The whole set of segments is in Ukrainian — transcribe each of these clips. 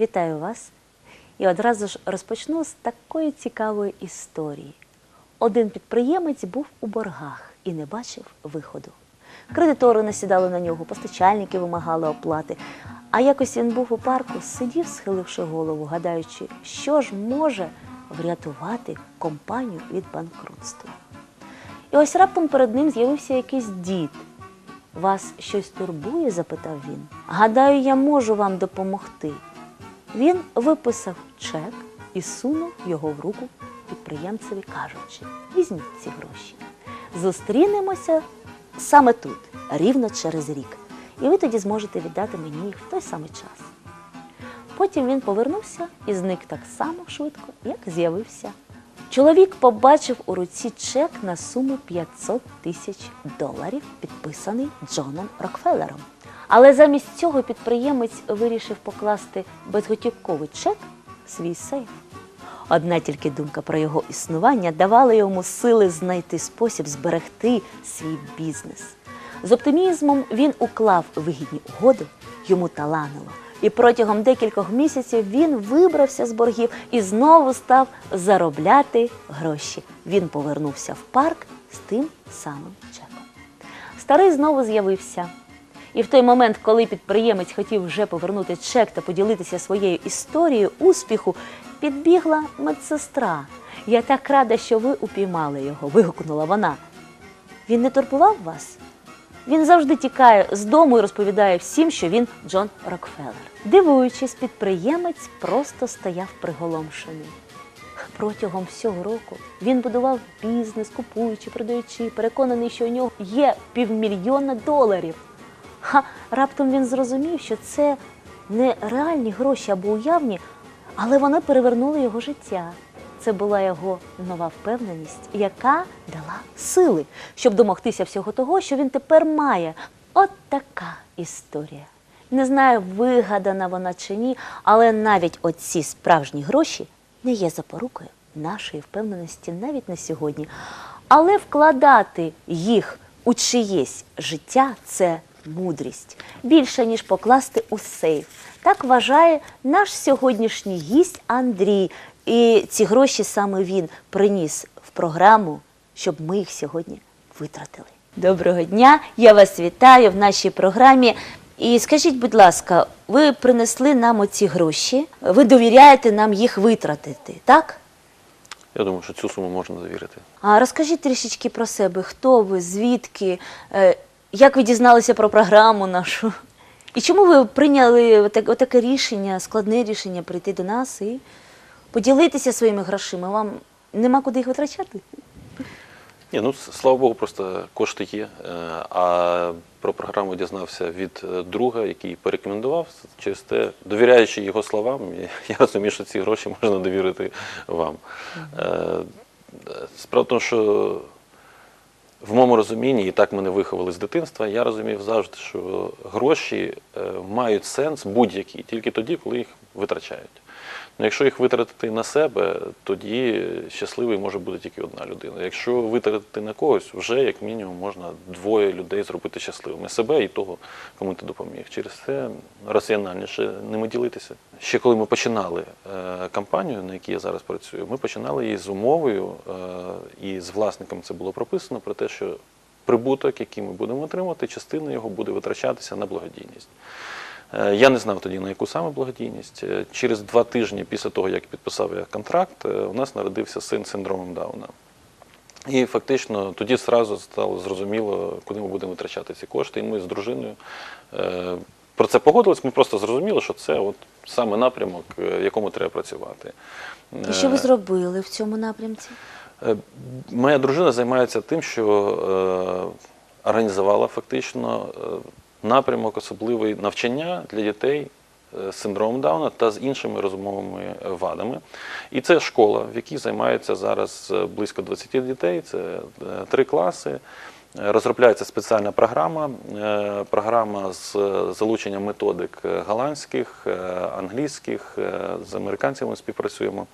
Вітаю вас! І одразу ж розпочну з такої цікавої історії. Один підприємець був у боргах і не бачив виходу. Кредитори насідали на нього, постачальники вимагали оплати. А якось він був у парку, сидів, схиливши голову, гадаючи, що ж може врятувати компанію від банкрутства. І ось раптом перед ним з'явився якийсь дід. Вас щось турбує? запитав він. Гадаю, я можу вам допомогти. Він виписав чек і сунув його в руку підприємцеві, кажучи: візьміть ці гроші. Зустрінемося саме тут, рівно через рік. І ви тоді зможете віддати мені їх в той самий час. Потім він повернувся і зник так само швидко, як з'явився. Чоловік побачив у руці чек на суму 500 тисяч доларів, підписаний Джоном Рокфеллером. Але замість цього підприємець вирішив покласти безготівковий чек свій сейф. Одна тільки думка про його існування давала йому сили знайти спосіб зберегти свій бізнес. З оптимізмом він уклав вигідні угоди, йому таланило. І протягом декількох місяців він вибрався з боргів і знову став заробляти гроші. Він повернувся в парк з тим самим чеком. Старий знову з'явився. І в той момент, коли підприємець хотів вже повернути чек та поділитися своєю історією успіху, підбігла медсестра. Я так рада, що ви упіймали його, вигукнула вона. Він не турбував вас? Він завжди тікає з дому і розповідає всім, що він Джон Рокфеллер. Дивуючись, підприємець просто стояв приголомшений. Протягом всього року він будував бізнес, купуючи, продаючи, переконаний, що у нього є півмільйона доларів. Ха, раптом він зрозумів, що це не реальні гроші або уявні, але вони перевернули його життя. Це була його нова впевненість, яка дала сили, щоб домогтися всього того, що він тепер має. От така історія. Не знаю, вигадана вона чи ні, але навіть оці справжні гроші не є запорукою нашої впевненості навіть на сьогодні. Але вкладати їх у чиєсь життя це мудрість більше, ніж покласти у сейф. Так вважає наш сьогоднішній гість Андрій. І ці гроші саме він приніс в програму, щоб ми їх сьогодні витратили. Доброго дня! Я вас вітаю в нашій програмі. І скажіть, будь ласка, ви принесли нам оці гроші, ви довіряєте нам їх витратити, так? Я думаю, що цю суму можна довірити. А розкажіть трішечки про себе, хто ви, звідки, е, як ви дізналися про програму нашу? І чому ви прийняли отаке рішення, складне рішення прийти до нас і поділитися своїми грошима? Вам нема куди їх витрачати? Ні, ну слава Богу, просто кошти є. Е, А про програму дізнався від е, друга, який порекомендував. Через те, довіряючи його словам, я- я розумію, що ці гроші можна довірити вам. Е, Справа в тому, що в моєму розумінні, і так мене виховали з дитинства, я розумів завжди, що гроші е, мають сенс будь-які, тільки тоді, коли їх витрачають. Ну, якщо їх витратити на себе, тоді щасливий може бути тільки одна людина. Якщо витратити на когось, вже як мінімум можна двоє людей зробити щасливими себе і того, кому ти допоміг. Через це раціональніше ними ділитися. Ще коли ми починали е, кампанію, на якій я зараз працюю, ми починали її з умовою, е, і з власником це було прописано про те, що прибуток, який ми будемо отримувати, частина його буде витрачатися на благодійність. Е, Я не знав тоді, на яку саме благодійність. Е, Через два тижні після того, як підписав я контракт, е, у нас народився син з синдромом Дауна. І фактично тоді зразу стало зрозуміло, куди ми будемо витрачати ці кошти. І ми з дружиною про це погодились. Ми просто зрозуміли, що це от саме напрямок, в якому треба працювати. І що ви зробили в цьому напрямці? Моя дружина займається тим, що організувала фактично напрямок особливий навчання для дітей е, з синдромом Дауна та з іншими розумовими вадами. І це школа, в якій займається зараз е, близько 20 дітей, це е, три класи. Розробляється спеціальна програма, програма з залученням методик голландських, англійських, з американцями співпрацюємо.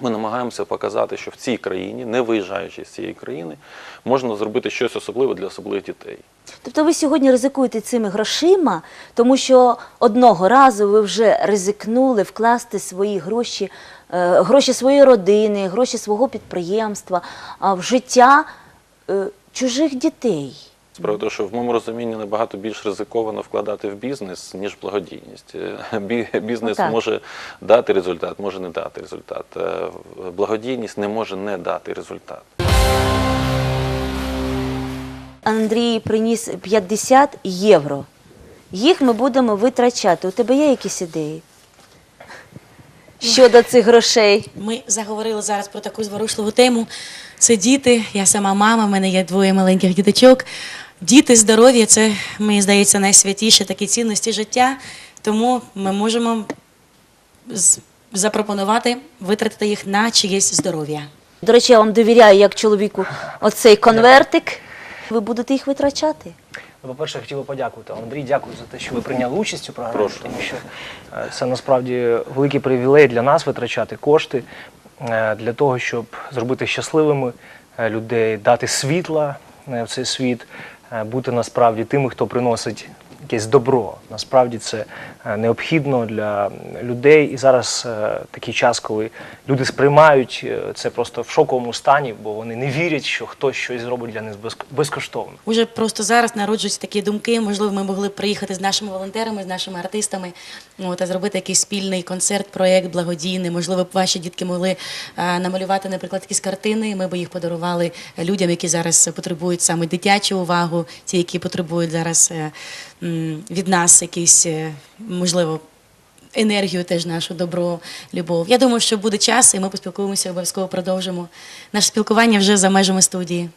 Ми намагаємося показати, що в цій країні, не виїжджаючи з цієї країни, можна зробити щось особливе для особливих дітей. Тобто ви сьогодні ризикуєте цими грошима, тому що одного разу ви вже ризикнули вкласти свої гроші, е, гроші своєї родини, гроші свого підприємства в життя е, чужих дітей. Справа тому, що в моєму розумінні набагато більш ризиковано вкладати в бізнес, ніж благодійність. Е, Бізнес Ну, може дати результат, може не дати результат. Е, Благодійність не може не дати результат. Андрій приніс 50 євро. Їх ми будемо витрачати. У тебе є якісь ідеї? Щодо цих грошей? Ми заговорили зараз про таку зворушливу тему. Це діти. Я сама мама, в мене є двоє маленьких діточок. Діти, здоров'я це, мені здається, найсвятіше такі цінності життя. Тому ми можемо запропонувати витратити їх на чиєсь здоров'я. До речі, я вам довіряю як чоловіку оцей конвертик. Ви будете їх витрачати? Ну, По-перше, я хотів би подякувати. Андрій, дякую за те, що ви прийняли участь у програмі, Прошу. тому що е, це насправді великий привілей для нас витрачати кошти е, для того, щоб зробити щасливими е, людей, дати світла в цей світ, бути насправді тими, хто приносить якесь добро. Насправді це необхідно для людей. І зараз е, такий час, коли люди сприймають е, це просто в шоковому стані, бо вони не вірять, що хтось щось зробить для них безк- безкоштовно. Уже просто зараз народжуються такі думки. Можливо, ми могли б приїхати з нашими волонтерами, з нашими артистами ну, та зробити якийсь спільний концерт, проєкт благодійний. Можливо, б ваші дітки могли е, намалювати, наприклад, якісь картини. і Ми б їх подарували людям, які зараз потребують саме дитячу увагу, ті, які потребують зараз е, від нас якісь, е, можливо, енергію теж нашу, добро, любов. Я думаю, що буде час, і ми поспілкуємося, обов'язково продовжимо. Наше спілкування вже за межами студії.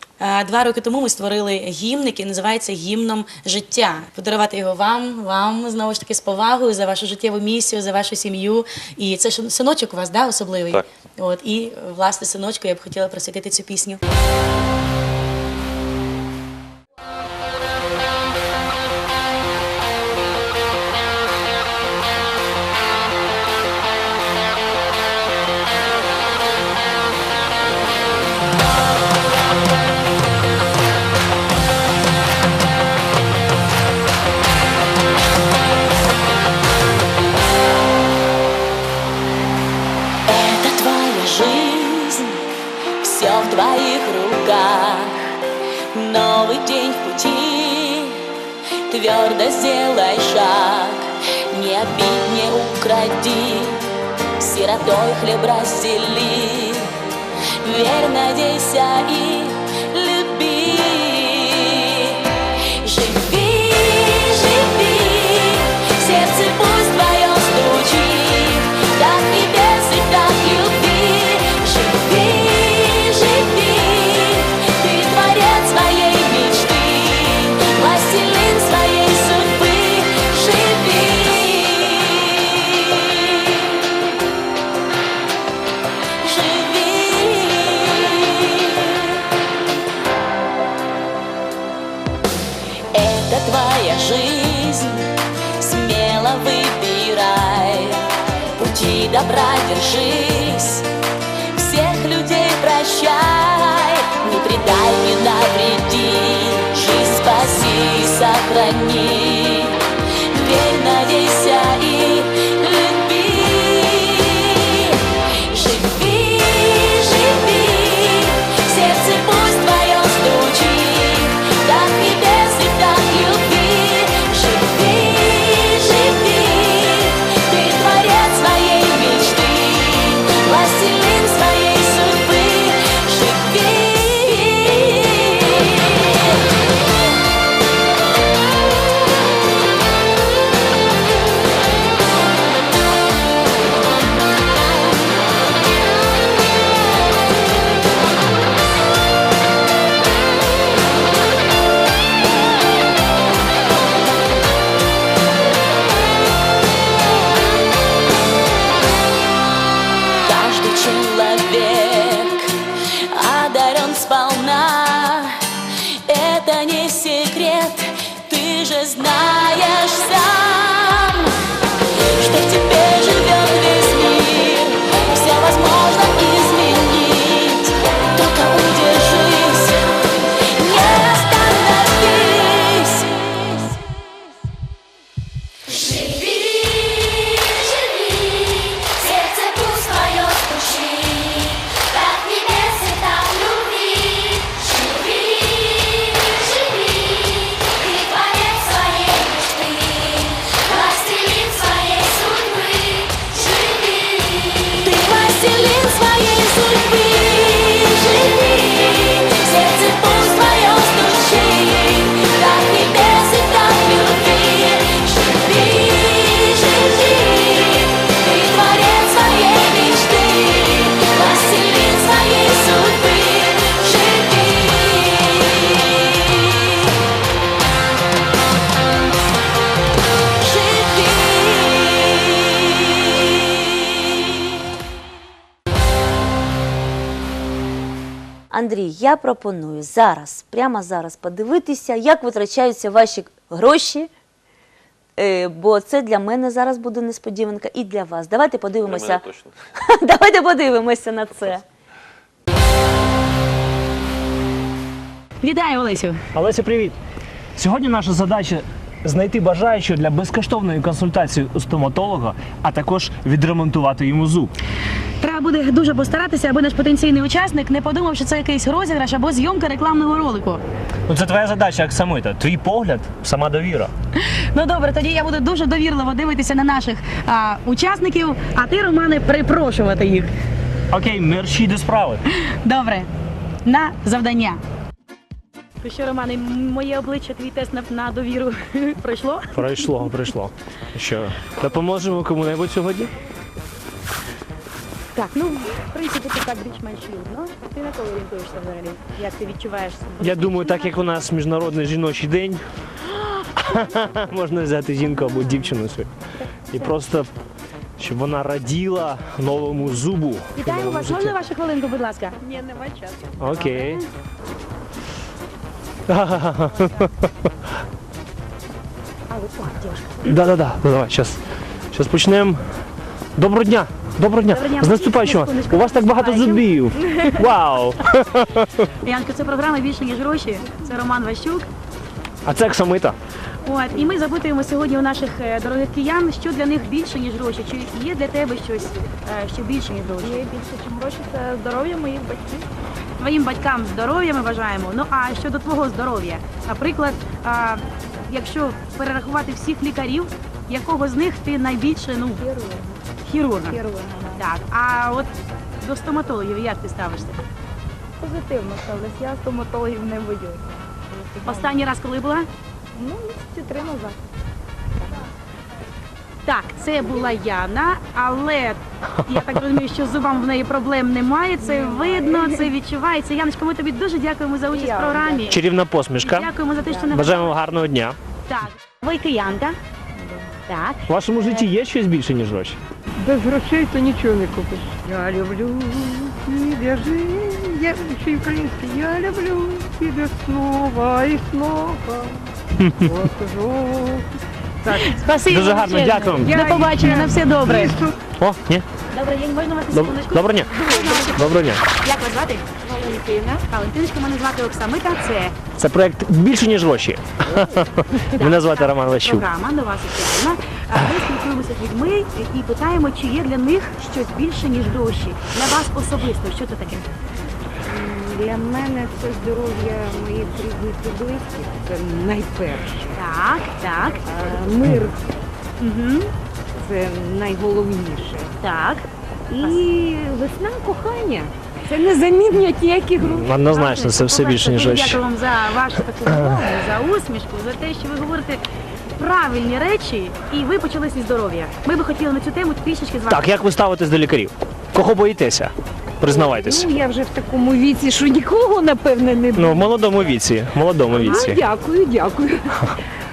Два роки тому ми створили гімн, який називається гімном життя. Подарувати його вам, вам знову ж таки з повагою за вашу життєву місію, за вашу сім'ю. І це ж синочок у вас, да, особливий. Так. От і власне синочку я б хотіла присвятити цю пісню. Твердо сделай шаг. Не обидь, не укради, сиротой хлеб раздели. Верь, надейся и добра держись, Андрій, я пропоную зараз, прямо зараз подивитися, як витрачаються ваші гроші. Е, Бо це для мене зараз буде несподіванка і для вас. Давайте Для подивимося. мене точно. Давайте подивимося на це. Вітаю, Олесю! Олеся, привіт! Сьогодні наша задача знайти бажаючого для безкоштовної консультації у стоматолога, а також відремонтувати йому зуб. Треба буде дуже постаратися, аби наш потенційний учасник не подумав, що це якийсь розіграш або зйомка рекламного ролику. Ну, це твоя задача, Оксамита. Твій погляд, сама довіра. Ну добре, тоді я буду дуже довірливо дивитися на наших а, учасників, а ти, Романе, припрошувати їх. Окей, мерщій до справи. Добре, на завдання. То що, Романе, моє обличчя, твій тест на, на довіру пройшло? Пройшло, пройшло. Що, допоможемо кому-небудь сьогодні? Так, ну в принципі це так більш-менш людно. Ти на кого орієнтуєшся взагалі? Як ти відчуваєш себе? Я думаю, так як у нас міжнародний жіночий день, можна взяти жінку або дівчину свою. І просто, щоб вона раділа новому зубу. Вітаю новому вас. життю. Можна вашу хвилинку, будь ласка? Ні, нема часу. Окей. А ви о, дівчинка. Да-да-да, ну давай, зараз. Сейчас почнемо. Доброго дня! Доброго дня! Доброго дня. З наступаючого! У вас так багато зубів! Вау! Янка, це програма більше ніж гроші. Це Роман Ващук. А це Оксамита. От і ми запитуємо сьогодні у наших е, дорогих киян, що для них більше ніж гроші. Чи є для тебе щось, е, що більше ніж гроші? Є більше, ніж гроші, це здоров'я моїх батьків. Твоїм батькам здоров'я ми бажаємо. Ну а щодо твого здоров'я, наприклад, а, якщо перерахувати всіх лікарів, якого з них ти найбільше ну Хірург. хірурга? Хірурга, да. Так, а от до стоматологів як ти ставишся? Позитивно ставлюсь. Я стоматологів не боюсь. Останній раз, коли була? Ну, місяці три назад. Так, це була Яна, але я так розумію, що з зубами в неї проблем немає. Це видно, це відчувається. Яночко, ми тобі дуже дякуємо за участь в програмі. Чарівна посмішка. Дякуємо за те, що не Бажаємо гарного дня. Так, ви киянка. Так. У вашому житті є щось більше, ніж гроші? Без грошей то нічого не купиш. Я люблю тебе жить, я ще й український. Я люблю тебе снова і снова. От Так, Спасибі. Дуже гарно, величезне. дякую. До побачення, на все добре. О, ні. Добре, я можна вас на секундочку? Доброго дня. Доброго дня. Як вас звати? Валентина. Валентиночка, мене звати Оксамита. Це Це проект більше, ніж гроші. Мене звати Роман Ващук. програма нова соціальна. А Ми спілкуємося з людьми і питаємо, чи є для них щось більше, ніж гроші. Для вас особисто, що це таке? Для мене це здоров'я моїх рідних і близьких. Це найперше. Так, так. А Мир Угу. це найголовніше. Так. І весна кохання. Це не замінять ніякі гроші. Однозначно, це все більше, ніж гроші. Дякую вам за вашу таку розмову, за усмішку, за те, що ви говорите правильні речі, і ви почали зі здоров'я. Ми би хотіли на цю тему трішечки з вами. Так, як ви ставитесь до лікарів? Кого боїтеся? Признавайтесь. Ну, я вже в такому віці, що нікого, напевне, не Ну, в молодому віці. в Молодому віці. віці. дякую, дякую.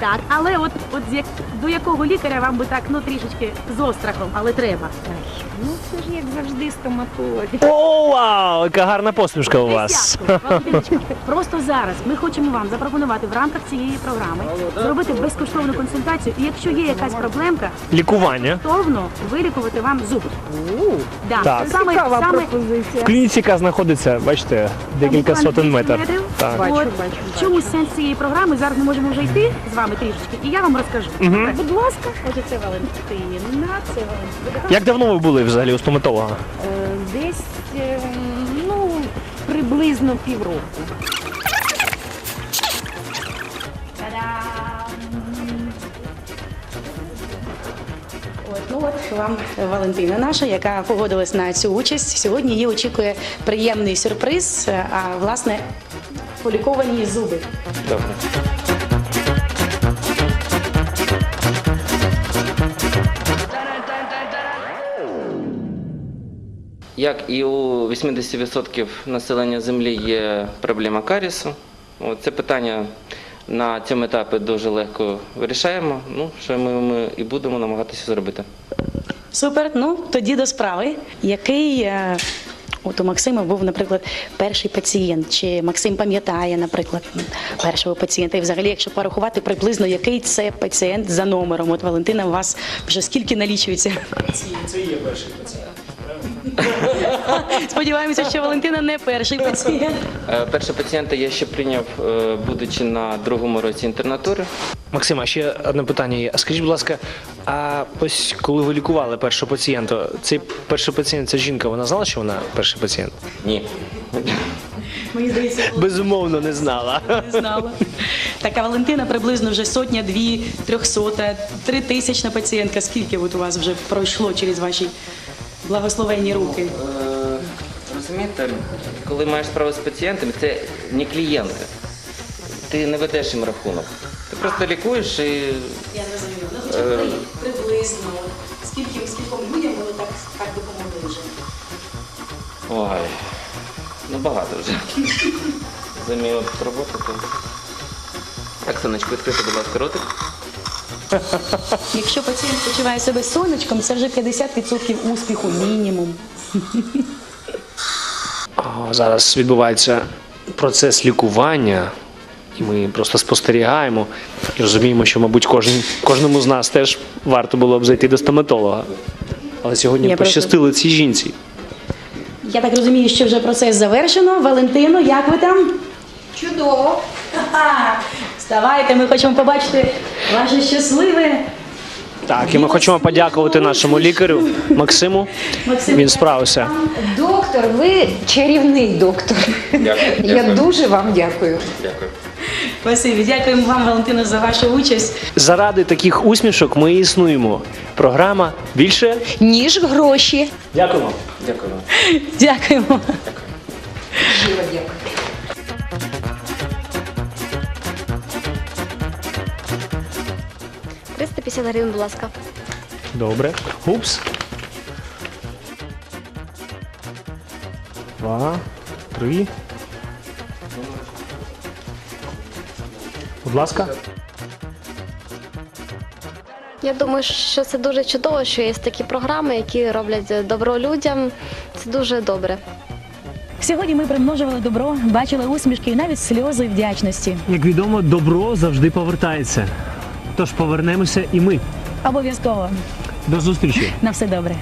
Так, але от, от з як, до якого лікаря вам би так ну трішечки з острахом, але треба. Ну, це ж як завжди стоматолог. О, вау! Яка гарна посмішка у вас. Валентиночка, Просто зараз ми хочемо вам запропонувати в рамках цієї програми зробити безкоштовну консультацію. І якщо є якась проблемка, Лікування. товно вилікувати вам зуби. Да. Так. Саме, Цікава саме пропозиція. В клініці, яка знаходиться, бачите, декілька буквально сотень 200 метрів. Так. Бачу, От, бачу, в чому сенс цієї програми? Зараз ми можемо вже йти з вами трішечки, і я вам розкажу. Добре? Будь ласка, отже, це Валентина, це Валентина. Як давно ви були взагалі у стоматолога? Е, Десь е, ну, приблизно півроку. От, ну от вам Валентина наша, яка погодилась на цю участь. Сьогодні її очікує приємний сюрприз, а власне поліковані зуби. Добре. Як і у 80% населення землі є проблема карісу. От Це питання на цьому етапі дуже легко вирішаємо. Ну, що ми, ми і будемо намагатися зробити. Супер. Ну тоді до справи. Який е, От у Максима був, наприклад, перший пацієнт, чи Максим пам'ятає, наприклад, першого пацієнта. І взагалі, якщо порахувати приблизно, який це пацієнт за номером. От Валентина, у вас вже скільки налічується? Це є перший пацієнт. Сподіваємося, що Валентина не перший пацієнт. Е, Першого пацієнта я ще прийняв, е, будучи на другому році інтернатури. Максима, ще одне питання є. А скажіть, будь ласка, а ось коли ви лікували першого пацієнта, цей перший пацієнт, ця жінка, вона знала, що вона перший пацієнт? Ні. Мені здається, Безумовно, не знала. не знала. Така Валентина приблизно вже сотня, дві, трьохсота, тритисячна пацієнтка. Скільки от у вас вже пройшло через ваші благословенні руки? Е, Розумієте, коли маєш справу з пацієнтами, це не клієнти. Ти не ведеш їм рахунок. Ти просто лікуєш і Я зрозуміла. Ну, хоча б при- приблизно. Скільки, скільком людям ви так, так допомогли вже? Ой, ну багато вже. За мій роботу то. Так, сонечко, відкрити, будь ласка, ротик. Якщо пацієнт почуває себе сонечком, це вже 50% успіху мінімум. Зараз відбувається процес лікування, і ми просто спостерігаємо і розуміємо, що, мабуть, кожен, кожному з нас теж варто було б зайти до стоматолога. Але сьогодні Я просто- пощастило цій жінці. Я так розумію, що вже процес завершено. Валентино, як ви там? Чудово. Вставайте, ми хочемо побачити ваше щасливе. Так, і ми хочемо подякувати нашому лікарю Максиму. Максим, Він справився. Доктор, ви чарівний доктор. Дякую. Я дуже вам дякую. Дякую. Спасибі. Дякуємо вам, Валентино, за вашу участь. Заради таких усмішок ми і існуємо. Програма більше. Ніж гроші. Дякуємо. Дякую вам. Дякуємо. 350 гривень, будь ласка. Добре. Упс. Два, три. Будь ласка. Я думаю, що це дуже чудово, що є такі програми, які роблять добро людям. Це дуже добре. Сьогодні ми примножували добро, бачили усмішки і навіть сльози вдячності. Як відомо, добро завжди повертається. Тож повернемося і ми. Обов'язково. До зустрічі. На все добре.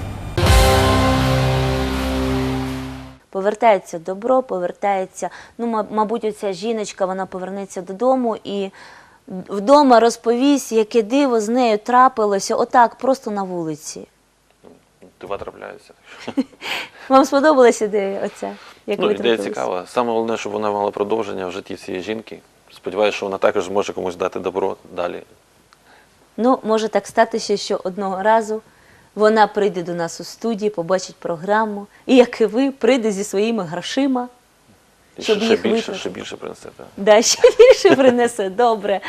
Повертається добро, повертається. Ну, ма- мабуть, оця жіночка вона повернеться додому і вдома розповість, яке диво з нею трапилося, отак, просто на вулиці. Дива трапляються. Вам сподобалась ідея оця? Як Ну, ідея цікава. Саме головне, щоб вона мала продовження в житті цієї жінки. Сподіваюся, що вона також зможе комусь дати добро далі. Ну, може так статися, що одного разу вона прийде до нас у студії, побачить програму, і як і ви, прийде зі своїми грошима. І Щоб ще, їх ще більше, ще більше принесете. Да, ще більше принесе. Добре.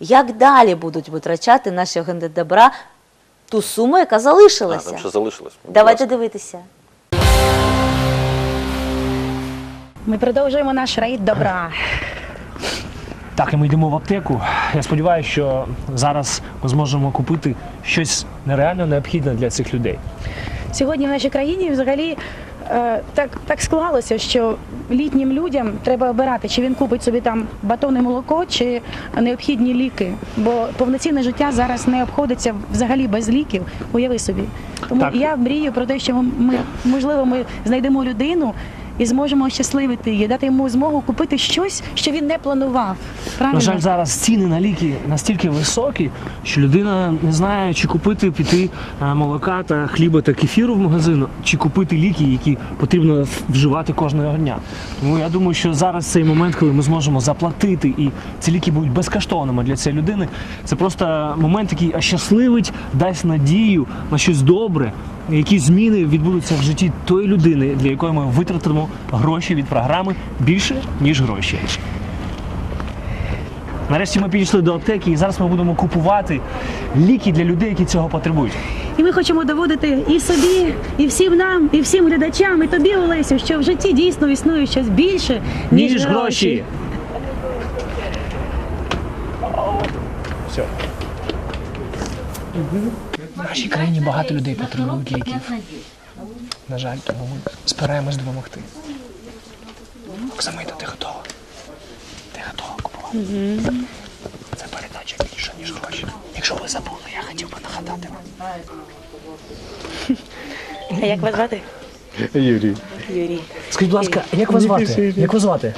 Як далі будуть витрачати наші агенти добра ту суму, яка А, залишилася? там ще залишилось. Будь Давайте ласка. дивитися. Ми продовжуємо наш рейд добра. Так, і ми йдемо в аптеку. Я сподіваюся, що зараз ми зможемо купити щось нереально необхідне для цих людей. Сьогодні в нашій країні взагалі е, так, так склалося, що літнім людям треба обирати, чи він купить собі там батон і молоко, чи необхідні ліки. Бо повноцінне життя зараз не обходиться взагалі без ліків. Уяви собі. Тому Так. я мрію про те, що ми можливо ми знайдемо людину. І зможемо ощасливити її, дати йому змогу купити щось, що він не планував. Правильно? На жаль, зараз ціни на ліки настільки високі, що людина не знає, чи купити піти е, молока та хліба та кефіру в магазин, чи купити ліки, які потрібно вживати кожного дня. Тому я думаю, що зараз цей момент, коли ми зможемо заплатити, і ці ліки будуть безкоштовними для цієї людини. Це просто момент, який ощасливить, дасть надію на щось добре. Які зміни відбудуться в житті тої людини, для якої ми витратимо гроші від програми більше ніж гроші. Нарешті ми підійшли до аптеки і зараз ми будемо купувати ліки для людей, які цього потребують. І ми хочемо доводити і собі, і всім нам, і всім глядачам, і тобі, Олесю, що в житті дійсно існує щось більше, ніж, Ніж гроші. Все. Нашій країні багато людей потребують ліків. На жаль, тому ми збираємось допомогти. Оксамита, ти готова? Ти готова купувати? Це передача більше, ніж гроші. Якщо ви забули, я хотів би нагадати вам. А як вас звати? Юрій. Юрій. Скажіть, будь ласка, як вас звати? Як вас звати?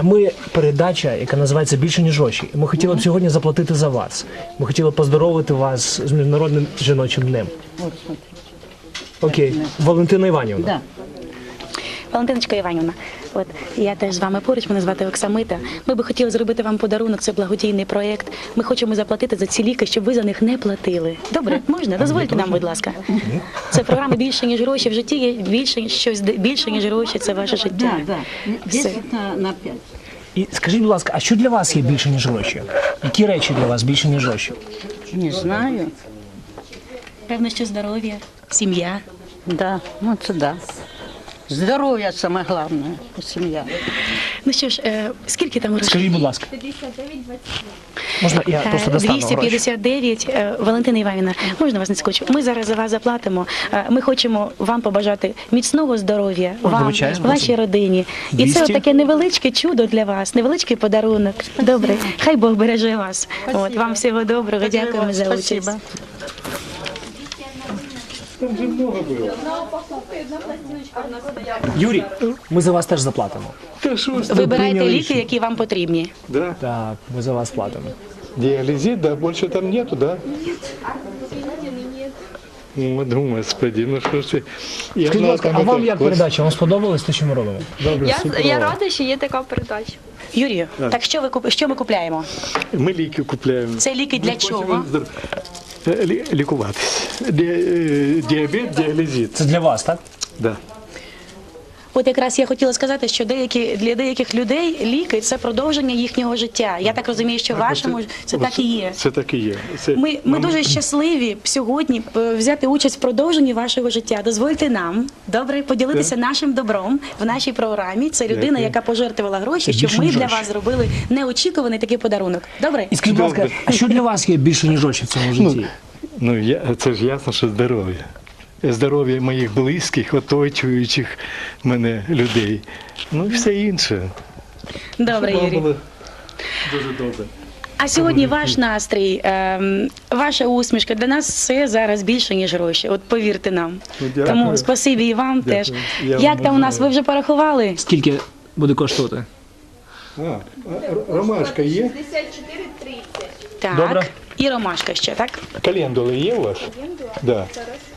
Ми передача, яка називається Більше ніж гроші. Ми хотіли б сьогодні заплатити за вас. Ми хотіли поздоровити вас з міжнародним жіночим днем. Окей, Валентина Іванівна. Валентиночка Іванівна, от я теж з вами поруч, мене звати Оксамита. Ми би хотіли зробити вам подарунок, це благодійний проєкт. Ми хочемо заплатити за ці ліки, щоб ви за них не платили. Добре, можна? Дозвольте нам, будь ласка. Це програма більше, ніж гроші. В житті є більше щось більше, ніж гроші, це ваше життя. Все. на 5. І скажіть, будь ласка, а що для вас є більше ніж гроші? Які речі для вас більше ніж гроші? Не знаю. Певно, що здоров'я, сім'я. Да, ну це да. Здоров'я саме головне, сім'я. Ну що ж, е, скільки там грошей? Скажіть, будь ласка. Можна я просто Е, достану гроші? 259. Е, Валентина Іванівна, можна вас не скочу? Ми зараз за вас заплатимо. Е, Ми хочемо вам побажати міцного здоров'я, вам, вибачаюсь, вашій родині. І 200? це таке невеличке чудо для вас, невеличкий подарунок. Добре, хай Бог береже вас. От вам всього доброго. Дякуємо за участь. Юрій, ми за вас теж заплатимо. Вибирайте прийняли ліки, які вам потрібні. Да. Так, ми за вас платимо. Диализит, да, больше там нету, да? Ну, думаю, господи, ну що ж ти. І Скажіть, будь ласка, а вам як передача? Вам сподобалось те, що ми робимо? Добре, суперово. рада, що є така передача. Юрію, так що ви куп- що ми купляємо? Ми ліки купляємо. Це ліки для Ми чого? Е, лі- Лікуватись. Е, Діабет, діалізит. Це для вас, так? Да. От якраз я хотіла сказати, що деякі для деяких людей ліки це продовження їхнього життя. Я так розумію, що в вашому це так і є. Це так і є. Це, Ми, ми нам- дуже щасливі сьогодні е, взяти участь в продовженні вашого життя. Дозвольте нам добре поділитися нашим добром в нашій програмі. Це людина, яка пожертвувала гроші, Це щоб ми для вас зробили неочікуваний такий подарунок. Добре? І скажіть, будь ласка, а що для вас є більше ніж гроші в цьому житті? Ну, я, це ж ясно, що здоров'я. Здоров'я моїх близьких, оточуючих мене людей. Ну і все інше. Добре, Щоб Юрій. було Дуже добре. А сьогодні ваш настрій, ем, ваша усмішка для нас все зараз більше ніж гроші. От повірте нам. Ну, дякую. Тому спасибі і вам Дякую. теж. Я Як там у нас? бажаю. Ви вже порахували? Скільки буде коштувати? А, а, ромашка є? Так. Добре. І ромашка ще, так? Календула є у вас? Да.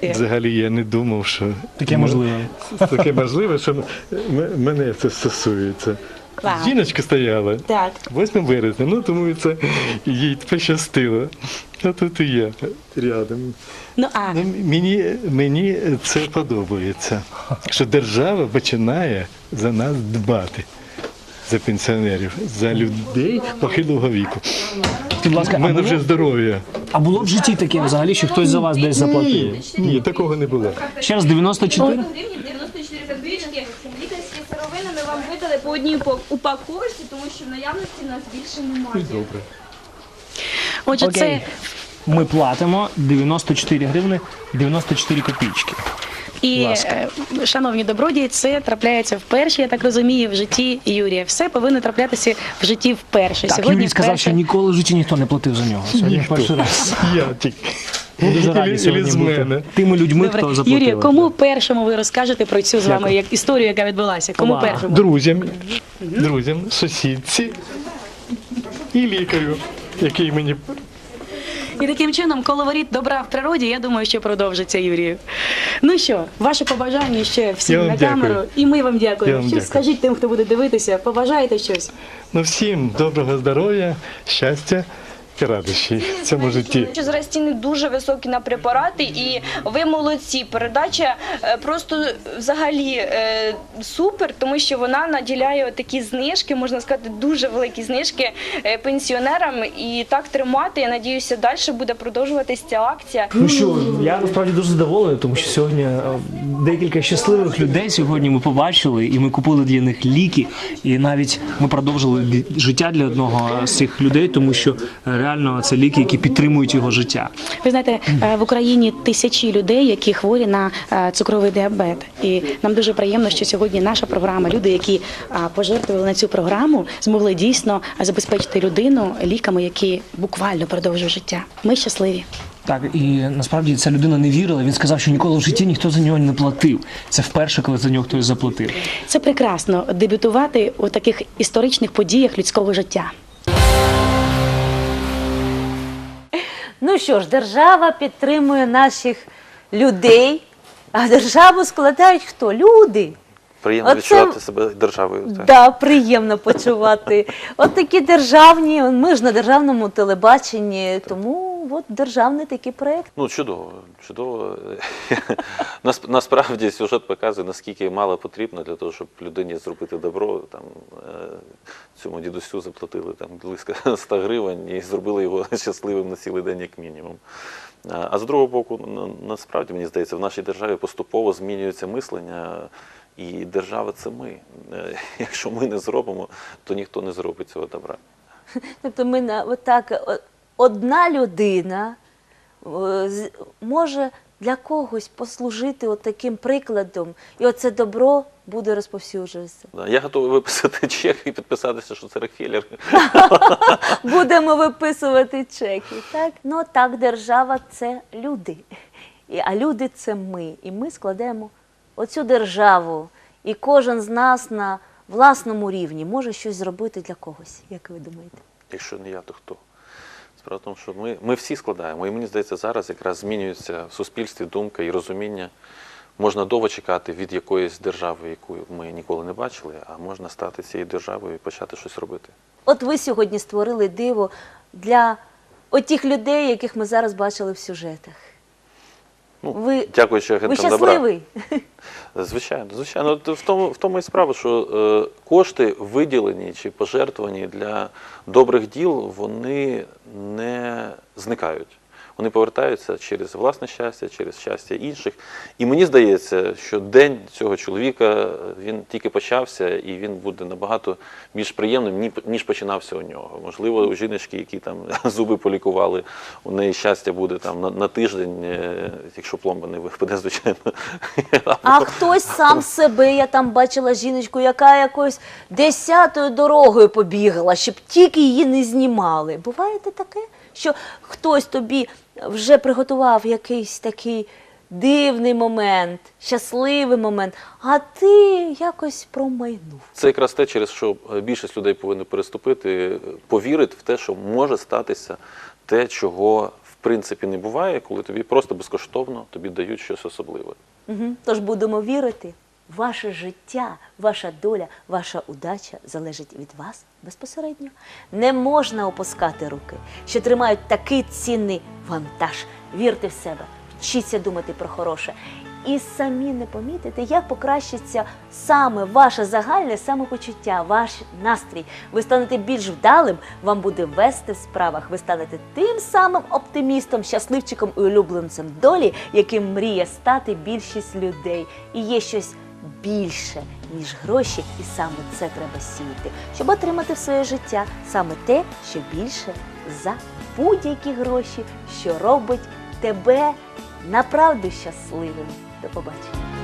Взагалі я не думав, що Таке можливо. Таке можливо, що м- мене це стосується. Клас. Жіночка стояла Так. 8 березня, ну тому це їй пощастило. А тут і я рядом. Ну а Ну, мені, мені це подобається, що держава починає за нас дбати. За пенсіонерів, за людей похилого віку. Скажіть, будь ласка, У а мене було, вже здоров'я. а було в житті таке взагалі, що хтось за вас десь заплатив? Ні, такого не було. Ще раз 94? гривні 94 копійки. Лікарські сировини ми вам видали по одній упак- упаковці, тому що наявності в нас більше немає. Добре. отже, Окей. це Ми платимо 94 гривни 94 копійки. І ласка. е, шановні добродії, це трапляється вперше. Я так розумію, в житті Юрія. Все повинно траплятися в житті вперше. Так, Сьогодні Юрій сказав, вперше. що ніколи в житті ніхто не платив за нього. Сьогодні Ніхто. перший раз. Я тільки. Ми дуже раді сьогодні бути мене. тими людьми, Добре. хто заплатив. Юрій, кому першому ви розкажете про цю з вами як історію, яка відбулася? Кому Ова. першому? Друзям, друзям, сусідці і лікарю, який мені І таким чином коловоріт добра в природі, я думаю, що продовжиться, Юрію. Ну що, ваше побажання ще всім на дякую. камеру, і ми вам дякуємо. Щось дякую. скажіть тим, хто буде дивитися, побажаєте щось? ну всім доброго здоров'я, щастя і радощі в цьому житті. Що зараз ціни дуже високі на препарати, і ви молодці. Передача е, просто взагалі е, супер, тому що вона наділяє такі знижки, можна сказати, дуже великі знижки е, пенсіонерам. І так тримати. Я надіюся, далі буде продовжуватись ця акція. Ну що, я насправді дуже задоволений, тому що сьогодні декілька щасливих людей сьогодні ми побачили, і ми купили для них ліки, і навіть ми продовжили життя для одного з цих людей, тому що реально це ліки, які підтримують його життя. Ви знаєте, е, в Україні тисячі людей, які хворі на е, цукровий діабет. І нам дуже приємно, що сьогодні наша програма, люди, які е, пожертвували на цю програму, змогли дійсно забезпечити людину ліками, які буквально продовжують життя. Ми щасливі. Так, і насправді ця людина не вірила. Він сказав, що ніколи в житті ніхто за нього не платив. Це вперше, коли за нього хтось заплатив. Це прекрасно дебютувати у таких історичних подіях людського життя. Ну що ж, держава підтримує наших людей, а державу складають хто? Люди. Приємно Оце- відчувати себе державою. Так. Да, приємно почувати. От такі державні, ми ж на державному телебаченні, тому от державний такий проєкт. Ну, чудово, чудово. Нас- Насправді сюжет показує, наскільки мало потрібно для того, щоб людині зробити добро. Там, е, цьому дідусю заплатили там, близько 100 гривень і зробили його щасливим на цілий день, як мінімум. А а з другого боку, насправді, мені здається, в нашій державі поступово змінюється мислення, і держава це ми. Е, Якщо ми не зробимо, то ніхто не зробить цього добра. Тобто ми на отак, одна людина може для когось послужити от таким прикладом, і оце добро буде розповсюджуватися. Да, Я готовий виписати чек і підписатися, що це Рокфеллер. Будемо виписувати чеки. Так? Ну так, держава це люди. А люди це ми. І ми складаємо оцю державу. І кожен з нас на власному рівні може щось зробити для когось, як ви думаєте? Якщо не я, то хто? Справа в тому, що ми, ми всі складаємо. І мені здається, зараз якраз змінюється в суспільстві думка і розуміння. Можна довго чекати від якоїсь держави, яку ми ніколи не бачили, а можна стати цією державою і почати щось робити. От ви сьогодні створили диво для отих людей, яких ми зараз бачили в сюжетах. Ну, Ви- дякуючи Ви агентам добра. щасливий? Звичайно, звичайно. В тому, в тому і справа, що е, кошти виділені чи пожертвовані для добрих діл, вони не зникають. Вони повертаються через власне щастя, через щастя інших. І мені здається, що день цього чоловіка він тільки почався, і він буде набагато більш приємним, ні- ніж починався у нього. Можливо, у жіночки, які там зуби полікували, у неї щастя буде там на, на тиждень, е, якщо пломба не випаде, звичайно. А хтось сам себе, я там бачила жіночку, яка якоюсь десятою дорогою побігла, щоб тільки її не знімали. Буває таке, що хтось тобі вже приготував якийсь такий дивний момент, щасливий момент, а ти якось промайнув. Це якраз те, через що е, більшість людей повинні переступити, е, повірити в те, що може статися те, чого в принципі не буває, коли тобі просто безкоштовно тобі дають щось особливе. Угу. Тож будемо вірити, ваше життя, ваша доля, ваша удача залежить від вас безпосередньо. Не можна опускати руки, що тримають такий цінний вантаж. Вірте в себе, вчіться думати про хороше. І самі не помітите, як покращиться саме ваше загальне самопочуття, ваш настрій. Ви станете більш вдалим, вам буде вести в справах. Ви станете тим самим оптимістом, щасливчиком і улюбленцем долі, яким мріє стати більшість людей. І є щось більше, ніж гроші, і саме це треба сіяти, щоб отримати в своє життя саме те, що більше за будь-які гроші, що робить тебе направду щасливим. До побачення.